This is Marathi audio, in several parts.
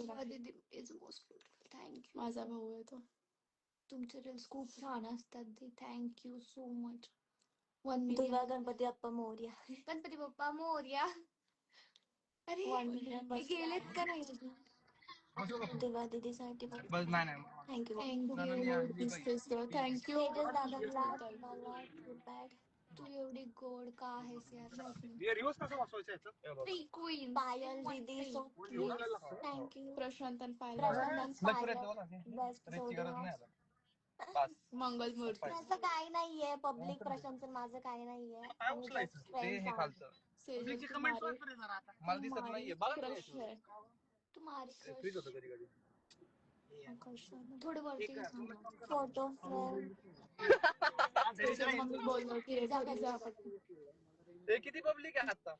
शिवा दीदी इज मोस्ट थँक्यू माझा भाऊ आहे तो तुमचे रील्स खूप छान असतात दी thank you so much one Durga million Ganpati Bappa Morya Ganpati Bappa Morya अरे One million हे गेलेत का नाही अजून? दुर्गा दीदीसाठी बस नाही नाही थँक्यू थँक्यू दिसतेस ग थँक्यू तेजस दादाला मला too bad. तू एवढी गोड का आहेस यार? रिवर्स कसं वाचवायचं याचं फ्री क्वीन पायल दीदी सो थँक्यू प्रशांत आणि पायल. प्रशांत लग पायल. दोन बेस्ट रेसची गरज नाही आता. पास मंगल मूर्ती माझं काही नाहीये पब्लिक प्रशांतचं माझं काही नाहीये. ते हे थोडं वरती फोटो बोललो की हे. ते किती पब्लिक आहे आता?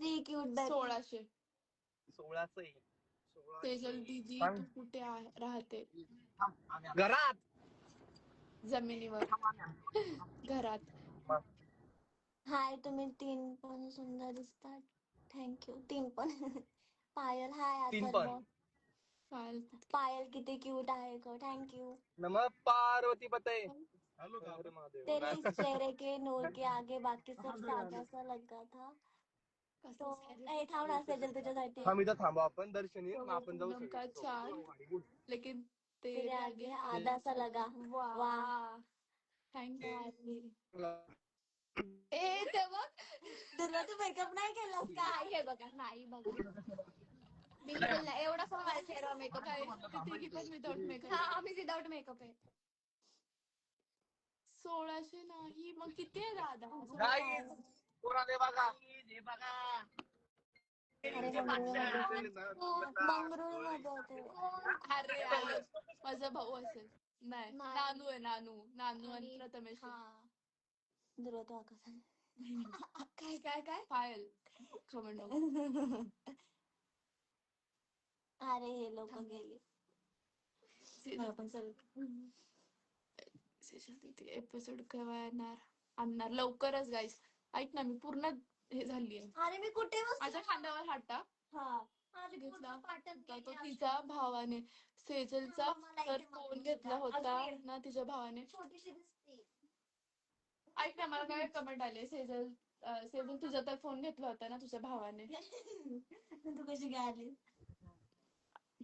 थ्री क्यूट सोळाशे. सोळाच सेजल दीदी तू कुठे आहे राहते? घरात! जमिनीवर. घरात. हाय तुम्ही तीन पण सुंदर दिसतात. थँक्यू तीन पण. पायल हाय तीन पण. अथर्व पायल. पायल किती क्यूट आहे ग. थँक्यू नम पार्वती पते. तेरे इस चेहरे के नूर के आगे बाकी सब सादा सा लगा था। तो ए थांब ना सेजल तुझ्यासाठी. थांब आपण. दर्शनी मग आपण जाऊ नमका छान. लेकिन तेरे आगे आधा सा लगा. वाह वा. थँक्यू ए. ते बघ दुर्गा तू मेकअप नाही केलास का काय आहे बघा नाही बघा. बिलकुल नाही. एवढा पण माझा चेहरा मेकअप आहे तिघी पण विदाउट मेकअप हा आम्ही विदाउट मेकअप आहे. सोळाशे नाही मग किती आहे दादा? पुरा दे बघा. हे बघा. अरे मंगरुळमध्ये होते अरे यार, माझा भाऊ असेल. नाही नाही. नानू आहे नानू. नानू आणि आणि- प्रथमेश हा. काय काय काय? पायल. कमेंट अरे हे लोक गेले. पण एपिसोड केव्हा येणार आणणार. लवकरच गाईस ऐक ना मी पूर्ण हे झाली अरे मी कुठे बस माझ्या खांद्यावर हात टाक. हा. घेतला. तर तो तिचा भावाने. सेजलचा तर फोन घेतला होता ना तिच्या भावाने? ऐक ना मला काय कमेंट आले? सेजल सेजल तुझा तर फोन घेतला होता ना तुझ्या भावाने. तू कशी काय आली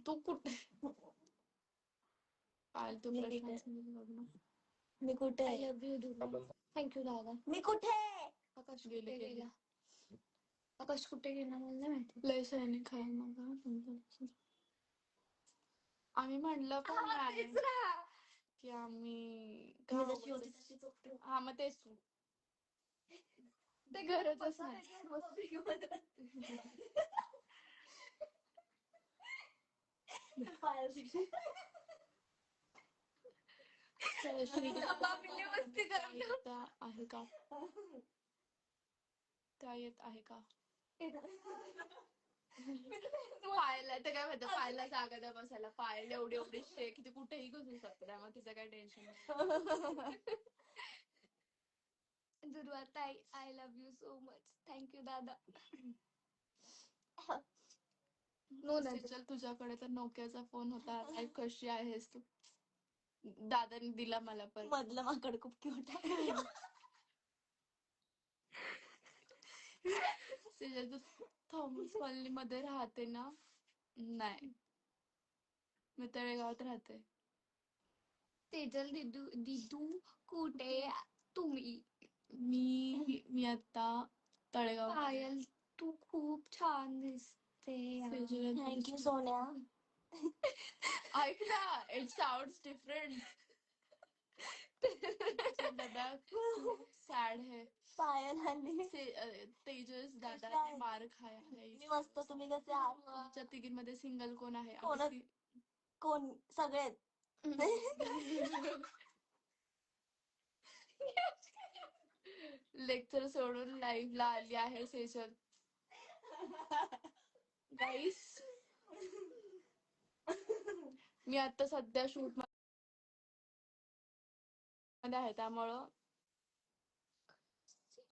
तू कुठे? फालतू मी प्रश्न. मी कुठे? I love you Durga thank you दादा मी कुठे? आकाश गेले, गेले. आकाश कुठे गेला मला नाही माहिती. लय सैनिक आहे मग हा. आम्ही म्हणलं पण नाही. की आम्ही मी जशी गावाचं- होती तशी झोपते हा मग तेच तू. ते गरजच नाही त्या आहे का त्या येत आहे का पाहायला तर काय म्हणतं पाहायला जागा द्या बसायला पाहायला एवढी एवढी शे की ती कुठेही घुसू शकते त्यामुळे तिचं काही टेन्शन दुर्वा ताई I love you so much thank you दादा. नो. दादा चल तुझ्याकडे तर नोकियाचा फोन होता. आई कशी आहेस? तू दादाने दिला मला पण. मधलं माकड खूप क्यूट आहे. सेजल, तू थॉमस कॉलनी मध्ये राहते ना? नाही. मी तळेगावात राहते. तेजल दिदू दिदू कुठे तुम्ही? मी मी आता तळेगाव पायल तू खूप छान दिसते थँक्यू सोन्या. ऐक ना इट साऊंड डिफरंट दादा सॅड है पायल से- अ, तेजस दादा कशा आहे? मार खाया है मी मस्त तुम्ही कसे आहात? तुमच्या तिघींमध्ये सिंगल कोण आहे? कोण? आम्ही कोण? सगळेच लेक्चर सोडून लाईव्ह ला आली आहे सेशन गाईस मी आता सध्या शूटमध्ये आहे त्यामुळं